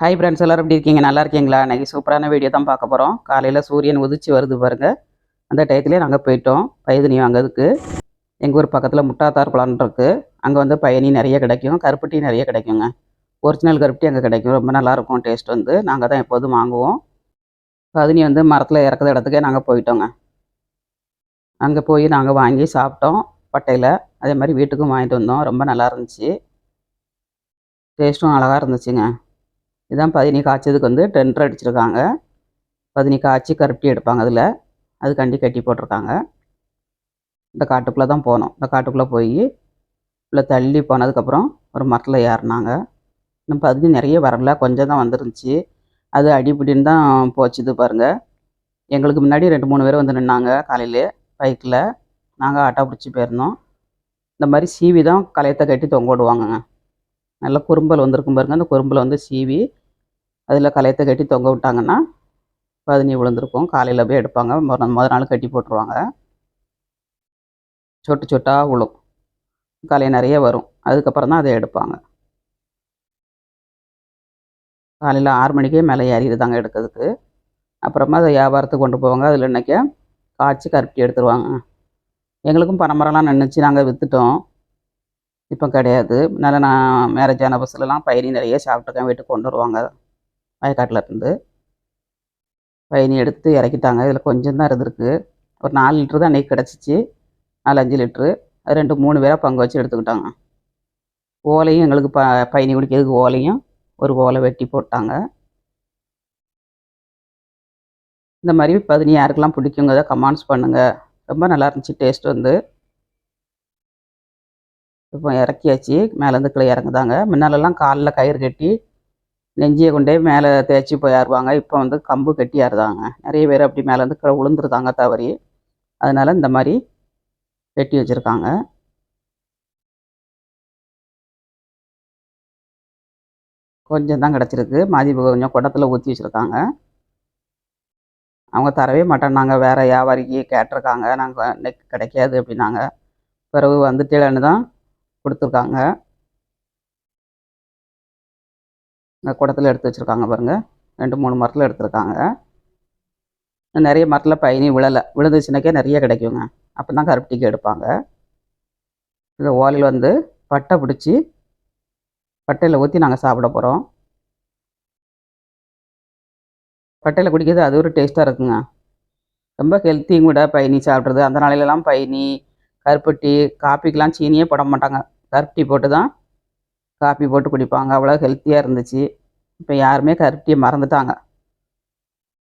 Hi friends எல்லோரும் எப்படி இருக்கீங்க? நல்லா இருக்கீங்களா? இன்றைக்கி சூப்பரான வீடியோ தான் பார்க்க போகிறோம் காலையில் சூரியன் உதிச்சு வருது பாருங்கள் அந்த டயத்துலேயே நாங்கள் போயிட்டோம். பயதினி வாங்கிறதுக்கு எங்கள் ஊர் பக்கத்தில் முட்டாத்தார் பழம் இருக்குது அங்கே வந்து பயணி நிறைய கிடைக்கும். கருப்பட்டி நிறைய கிடைக்குங்க. ஒரிஜினல் கருப்பட்டி அங்கே கிடைக்கும். ரொம்ப நல்லாயிருக்கும் டேஸ்ட் வந்து. நாங்கள் தான் எப்போதும் வாங்குவோம். பதினி வந்து மரத்தில் இறக்குற இடத்துக்கே நாங்கள் போயிட்டோங்க. அங்கே போய் நாங்கள் வாங்கி சாப்பிட்டோம். பட்டையில். அதே மாதிரி வீட்டுக்கும் வாங்கிட்டு வந்தோம். ரொம்ப நல்லா இருந்துச்சு. டேஸ்ட்டும் அழகாக இருந்துச்சுங்க. இதான் பதினி காய்ச்சதுக்கு வந்து டென்டர் அடிச்சிருக்காங்க. பதினி காய்ச்சி கருப்பட்டி எடுப்பாங்க அதில். அது கண்டி கட்டி போட்டிருக்காங்க. இந்த காட்டுக்குள்ளே தான் போனோம். இந்த காட்டுக்குள்ளே போய் உள்ளே தள்ளி போனதுக்கப்புறம் ஒரு மரத்தில் ஏறினாங்க. இன்னும் பதினி நிறைய வரல. கொஞ்சம் தான் வந்துருந்துச்சு. அது அடிபிடின்னு தான் போச்சுது பாருங்கள் எங்களுக்கு முன்னாடி ரெண்டு மூணு பேர் வந்து நின்னாங்க காலையில் பைக்கில் நாங்கள் ஆட்டோ பிடிச்சி போயிருந்தோம். இந்த மாதிரி சீவி தான் களையத்தை கட்டி தொங்க விடுவாங்கங்க. நல்ல குறும்பல் வந்திருக்கும் பாருங்கள் அந்த குறும்பலை வந்து சீவி அதில் களையத்தை கட்டி தொங்க விட்டாங்கன்னா பதினி விழுந்திருக்கும். காலையில் போய் எடுப்பாங்க. மொதல் நாள் கட்டி போட்டுருவாங்க. சொட்டு சொட்டாக விழும். களை நிறைய வரும். அதுக்கப்புறம் தான் அதை எடுப்பாங்க. காலையில் ஆறு மணிக்கே மேலே ஏறிடுதாங்க எடுக்கிறதுக்கு. அப்புறமா அதை வியாபாரத்துக்கு கொண்டு போவாங்க. அதில் இன்றைக்கி காய்ச்சி கருப்பட்டி எடுத்துருவாங்க. எங்களுக்கும் பனைமரம்லாம் நின்றுச்சு நாங்கள் விற்றுட்டோம் இப்போ கிடையாது. அதனால் நான் மேரேஜ் ஆன பஸ்லலாம் பயிரி நிறைய சாப்பிட்ருக்கேன் வீட்டுக்கு கொண்டு வருவாங்க. வயக்காட்டில் இருந்து பயணி எடுத்து இறக்கிட்டாங்க. இதில் கொஞ்சம் தான் இருந்திருக்கு. ஒரு நாலு லிட்ரு தான் அன்றைக்கி கிடச்சிச்சு. நாலு அஞ்சு லிட்ரு அது ரெண்டு மூணு பேராக பங்கு வச்சு எடுத்துக்கிட்டாங்க. ஓலையும் எங்களுக்கு ப பயணி குடிக்கிறதுக்கு ஓலையும் ஒரு ஓலை வெட்டி போட்டாங்க. இந்த மாதிரி பதினி யாருக்கெல்லாம் பிடிக்குங்கிறத கமெண்ட்ஸ் பண்ணுங்கள் ரொம்ப நல்லா இருந்துச்சு டேஸ்ட் வந்து. இப்போ இறக்கியாச்சு. மேலேருந்து கீழே இறங்குதாங்க. முன்னாலெல்லாம் காலில் கயிறு கட்டி நெஞ்சியை கொண்டே மேலே தேய்ச்சி போய் ஏறுவாங்க இப்போ வந்து கம்பு கட்டியாருதாங்க நிறைய பேர் அப்படி மேலேருந்து கீழே விழுந்துருதாங்க தவறி. அதனால் இந்த மாதிரி கட்டி வச்சுருக்காங்க. கொஞ்சம் தான் கிடச்சிருக்கு. மாதி கொஞ்சம் குடத்தில் ஊற்றி வச்சுருக்காங்க. அவங்க தரவே மாட்டேன்னாங்க. வேறு வியாபாரிக்கு கேட்டிருக்காங்க. நாங்கள் நெக் கிடைக்காது அப்படின்னாங்க. பிறகு வந்துட்டேன்னு தான் கொடுத்துருக்காங்க. குடத்தில் எடுத்து வச்சுருக்காங்க பாருங்கள் ரெண்டு மூணு மரத்தில் எடுத்திருக்காங்க. நிறைய மரத்தில் பயணி விழலை. விழுந்துச்சுனாக்கே நிறைய கிடைக்குங்க. அப்போ தான் கருப்பட்டிக்கு எடுப்பாங்க. இந்த ஓலையில் வந்து பட்டை பிடிச்சி பட்டையில் ஊற்றி நாங்கள் சாப்பிட போகிறோம் பட்டையில் குடிக்கிறது அது ஒரு டேஸ்ட்டாக இருக்குங்க. ரொம்ப ஹெல்த்தியும் கூட பயணி சாப்பிட்றது. அந்த நாளையிலலாம் பயணி கருப்பட்டி காப்பிக்கெலாம் சீனியே போட மாட்டாங்க. கருப்பட்டி போட்டு தான் காப்பி போட்டு குடிப்பாங்க. அவ்வளோ ஹெல்த்தியாக இருந்துச்சு. இப்போ யாருமே கருப்பட்டியை மறந்துட்டாங்க.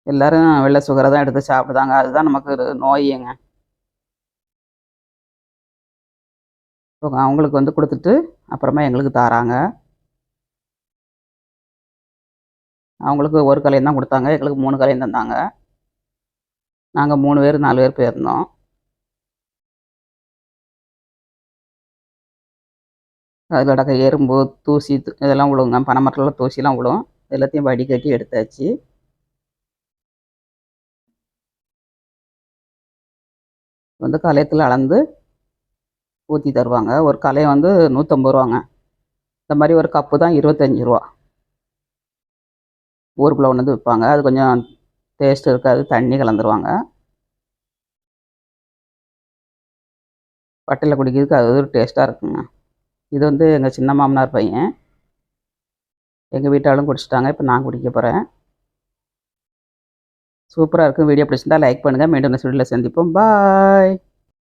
எல்லோரும் வெள்ளை சுகரை தான் எடுத்து சாப்பிடுதாங்க. அதுதான் நமக்கு ஒரு நோயுங்க. அவங்களுக்கு வந்து கொடுத்துட்டு அப்புறமா எங்களுக்கு தாராங்க. அவங்களுக்கு ஒரு கலையும் தான் கொடுத்தாங்க. எங்களுக்கு மூணு கலையும் தந்தாங்க. நாங்கள் மூணு பேர் நாலு பேர் போயிருந்தோம். அதில் கிடக்க எறும்பு தூசி இதெல்லாம் விழுங்க பனை மரத்தில் தூசிலாம் விழும் எல்லாத்தையும் வடிகட்டி எடுத்தாச்சு. வந்து கலையத்தில் அளந்து ஊற்றி தருவாங்க. ஒரு கலையை வந்து நூற்றம்பது ரூபாங்க. இந்த மாதிரி ஒரு கப்பு தான் இருபத்தஞ்சி ரூபா. ஊருக்குள்ளே கொண்டு வந்து விற்பாங்க. அது கொஞ்சம் டேஸ்ட் இருக்காது. தண்ணி கலந்துருவாங்க. பட்டையில் குடிக்கிறதுக்கு அது ஒரு டேஸ்ட்டாக இருக்குங்க. இது வந்து எங்கள் சின்ன மாமனார் பையன். எங்கள் வீட்டாலும் குடிச்சிட்டாங்க. இப்போ நான் குடிக்க போகிறேன் சூப்பராக இருக்கும் வீடியோ பிடிச்சிருந்தா லைக் பண்ணுங்கள் மீண்டும் இந்த வீடியோவில் சந்திப்போம். பாய்